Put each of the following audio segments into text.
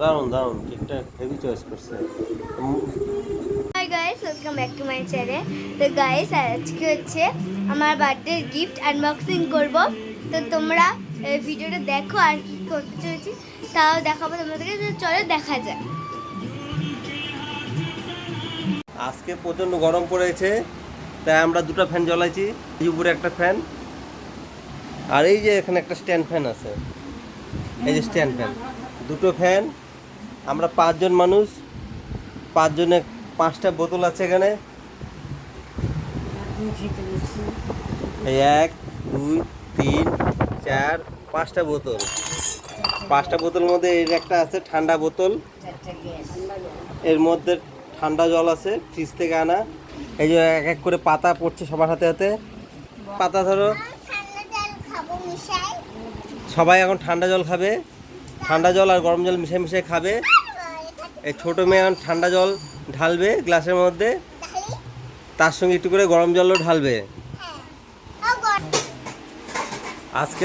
দারুণ দারুণ কেকটা হেভি চয়েস করছে। Hi guys welcome back to my channel তো গাইস আজকে হচ্ছে আমার বার্থডে গিফট আনবক্সিং করব। তো তোমরা এই ভিডিওটা দেখো আর কি করতে চলেছি তাও দেখাবো তোমাদেরকে। চলো দেখা যাক। আজকে প্রচণ্ড গরম পড়েছে তাই আমরা দুটো ফ্যান জ্বলাইছি এই উপরে একটা ফ্যান আর এই যে এখানে একটা স্ট্যান্ড ফ্যান আছে। এই যে স্ট্যান্ড ফ্যান দুটো ফ্যান আমরা পাঁচজন মানুষ পাঁচজনে পাঁচটা বোতল আছে এখানে। এক দুই তিন চার পাঁচটা বোতল। পাঁচটা বোতলের মধ্যে এর একটা আছে ঠান্ডা বোতল। এর মধ্যে ঠান্ডা জল আছে ফ্রিজ থেকে আনা। এই যে এক এক করে পাতা পড়ছে সবার হাতে হাতে। পাতা ধরো। সবাই এখন ঠান্ডা জল খাবে। ঠান্ডা জল আর গরম জল মিশিয়ে মিশিয়ে খাবে। এই ছোটো মেয়ে ঠান্ডা জল ঢালবে গ্লাসের মধ্যে। তার সঙ্গে একটু করে গরম জলও ঢালবে। আজকে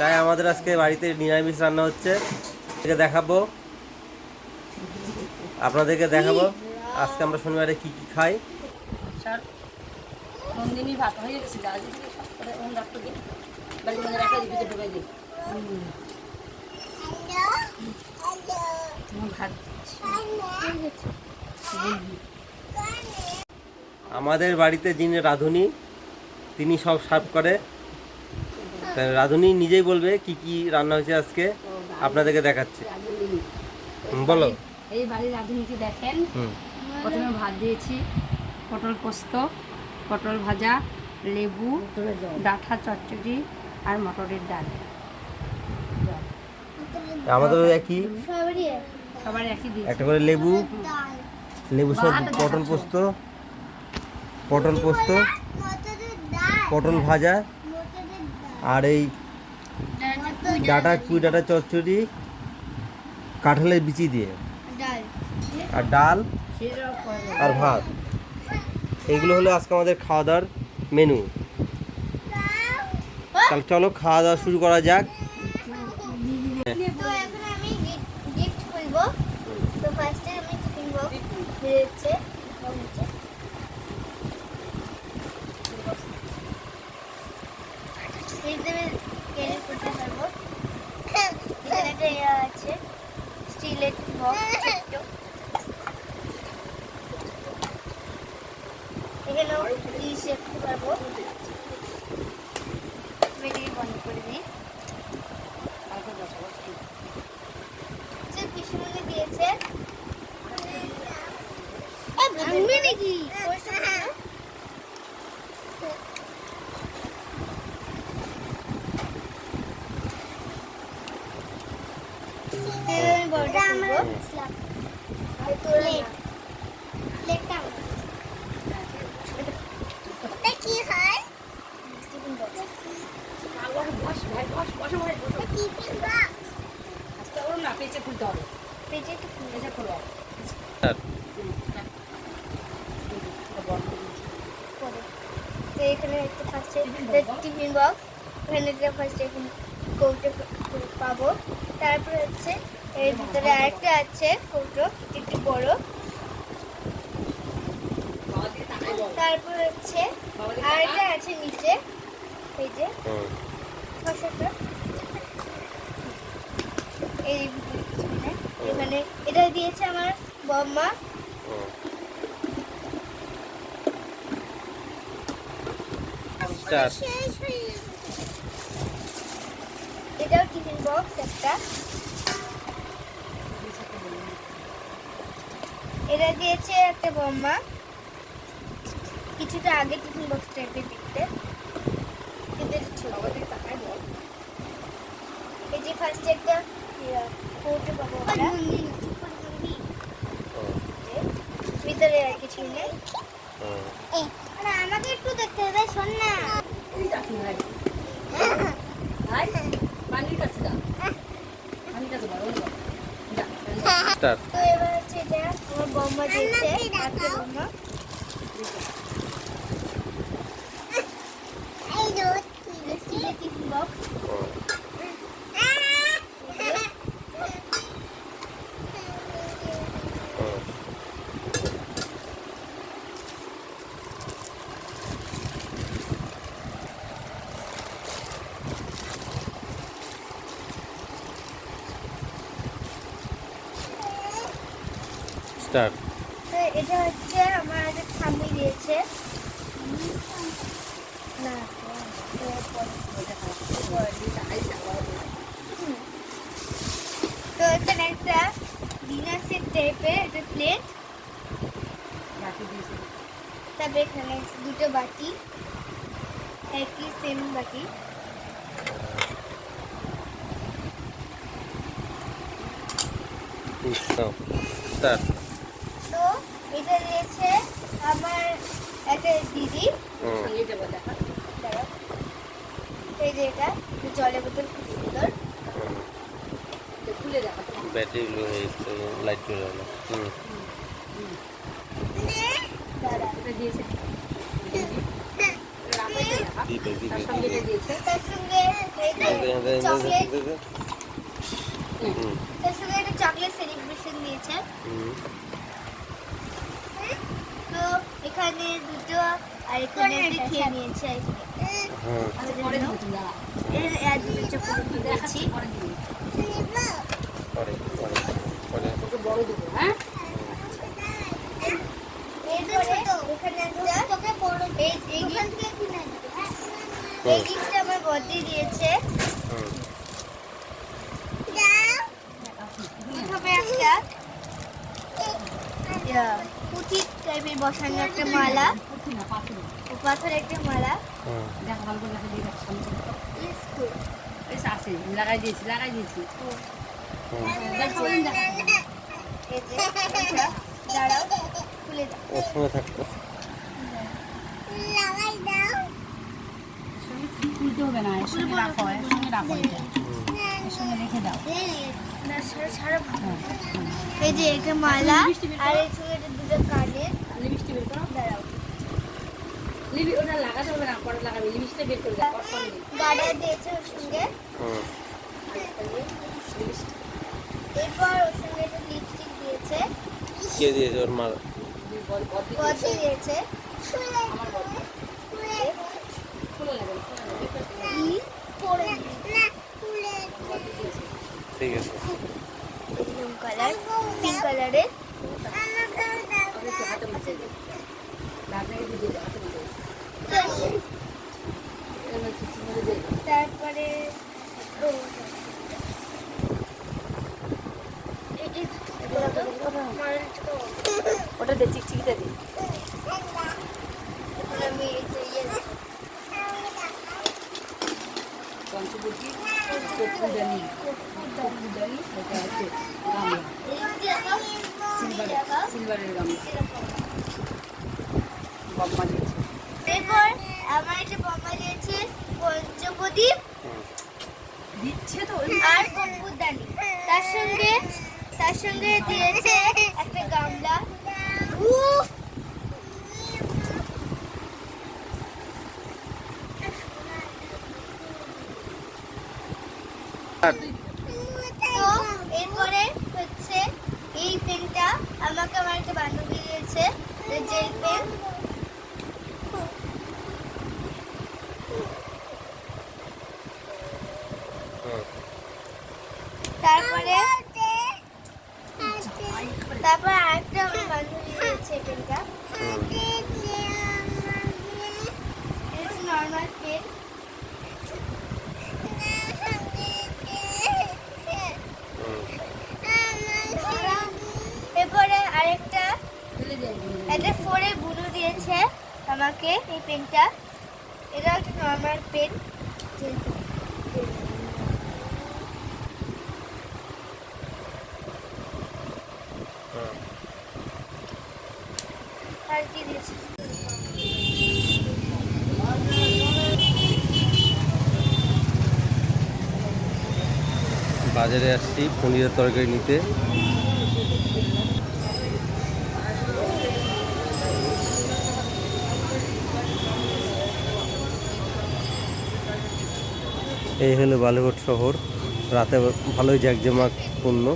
তাই আমাদের আজকে বাড়িতে নিরামিষ রান্না হচ্ছে। দেখাবো। আপনাদেরকে দেখাবো। আজকে আমরা শনিবারে কি কি খাই। ভাত হয়ে গাছ দিকে সব করে ওম রাখতে দিই বাড়ির মধ্যে রাখা দিই ভিতরে ঢুকাই দিই আমার ভাত আমাদের বাড়িতে যিনি রাঁধুনি তিনি সব সার্ভ করে। রাঁধুনি নিজেই বলবে কি কি রান্না হয়েছে আজকে। আপনাদেরকে দেখাচ্ছে। বলো। এই বাড়ির রাঁধুনিকে দেখেন। প্রথমে ভাত দিয়েছি। পটল পোস্ত পটল ভাজা লেবু ডাঁঠা চচ্চড়ি আর মটরের ডাল। আমাদের একই। সবার একই দিয়েছি। একটা করে লেবু লেবু সব পটল পোস্ত পটল পোস্ত পটল ভাজা আর এই ডাটা কুই ডাটা চচ্চড়ি কাঁঠালের বিচি দিয়ে। আর ডাল। আর ভাত। এগুলো হলো আজকে আমাদের খাওয়া দাওয়ার মেনু তাহলে চলো খাওয়া দাওয়া শুরু করা যাক তো এখন আমি গিফট খুলবো তো ফার্স্টে আমি টিফিন বেরোচ্ছে হচ্ছে এইভাবে ক্যারি করতে পারব এখানে পারব বন্ধ করে দিই। এখানে একটা ফার্স্টে টিফিন বক্স এখানে একটা ফার্স্টে এখানে পাবো তারপরে হচ্ছে এর ভিতরে আরেকটা আছে কৌটো একটু বড়। তারপর হচ্ছে আরেকটা আছে নিচে এই যে। হুম। এই এখানে এটা দিয়েছে আমার বম্মা। এটাও টিফিন বক্স একটা। এটা দিয়েছে একটা বম্মা কিছুটা আগে টিফিন বক্স টাইপের দেখতে। কিন্তু এটা ছোট। এই যে ফার্স্টে একটা কৌটো পাবো ভিতরে আর কিছু নেই। আমাকে একটু দেখতে হবে শোন না। ভাই ভাই পানির কাছে যা। পানির কাছে বড় Start. তো এবার হচ্ছে এটা আমার বম্মা দিয়েছে একটা বম্মা স্টিলের টিফিন বক্স হুম। স্টার্ট তো এটা হচ্ছে আমার একটা ঠাম্মি দিয়েছে না হুম। তো এখানে একটা ডিনার সেট টাইপের একটা প্লেট তারপরে এখানে দুটো বাটি একই সেম বাটি। স্টার্ট তো এটা দিয়েছে আমার একটা দিদি। দাঁড়াও। এই যে এটা জলের বোতল খুব সুন্দর। খুলে দেখা ব্যাটারি লো হয়ে এসছে লাইট চলে গেলো হুম। দাঁড়া এটা দিয়েছে। তো এখানে দুটো আর এখানে একটা খেয়ে নিয়েছে আর দুটো চকলেট দিয়েছি বড় দেবো। হ্যাঁ? এই এই গিফটটা আমার বদি দিয়েছে হুম প্রথমে একটা ইয়া, পুঁথি বসানো একটা মালা পাথর ও পাথর একটা মালা দাও। লাগাই দিয়েছি লাগাই দিয়েছি। হুম দেখো দেখা এই যে, এটা, দাঁড়াও খুলে দাও। সঙ্গে থাকতো খুলতে হবে না এর সঙ্গে রাখো এর সঙ্গে রাখো এটা। এর সঙ্গে রেখে দাও। না সারা সারা ভালো। হ্যাঁ হ্যাঁ। এই যে একটা মালা। আর এই সঙ্গে এটা দুটো কানের। লিপস্টিক বের করো। দাঁড়াও। লিপি ওটা লাগাতে হবে না পরে লাগাবি। লিপস্টিক বের করে দাও গার্ডার দিয়েছে ওর সঙ্গে হুম। এরপর ওর সঙ্গে একটা লিপস্টিক দিয়েছে। কে দিয়েছে ওর বল বদি দিয়েছে? আমার ঠিক আছে। কালার পিঙ্ক কালারের তারপরে। ওটা দে চিকচিকিটা দে পঞ্চবটি কপুদানি কপুদানি এটা হচ্ছে গামলা সিলভারের গামলা বাম্মা দিয়েছে এরপর আমার একটা বোমা দিয়েছে পঞ্চপ্রদীপ দিচ্ছে তো। আর কম্পুদানি তার সঙ্গে তার সঙ্গে দিয়েছে একটা গামলা। এরপরে হচ্ছে এই পেনটা আমাকে আমার একটা বান্ধবী দিয়েছে জেল পেন হুম তারপরে তারপর আরেকটা আমার বান্ধবী দিয়েছে পেনটা হুম এটা নর্মাল পেন হুম এরপরে আরেকটা ফেলে দেয় একটা ফোরে বুলু দিয়েছে আমাকে এই পেনটা। এটা একটা নর্মাল পেন আর বাজারে আসছি পনিরের তরকারি নিতে। এই হলো বালুঘাট শহর। রাতে ভালোই জাঁকজমাকপূর্ণ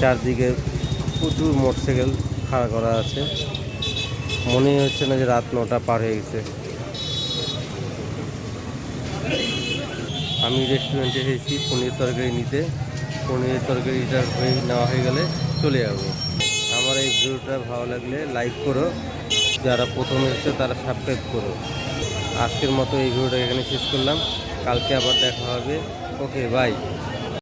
চারদিকে প্রচুর মোটরসাইকেল খাড়া করা আছে। মনেই হচ্ছে না যে রাত নটা পার হয়ে গেছে। আমি রেস্টুরেন্টে এসেছি, পনির তরকারি নিতে। পনিরের তরকারিটা হয়ে নেওয়া হয়ে গেলে চলে যাব। ভিডিওটা ভালো লাগলে লাইক করো। যারা প্রথম এসছো তারা সাবস্ক্রাইব করো। আজকের মতো এই ভিডিওটা এখানে শেষ করলাম। কালকে আবার দেখা হবে। Okay bye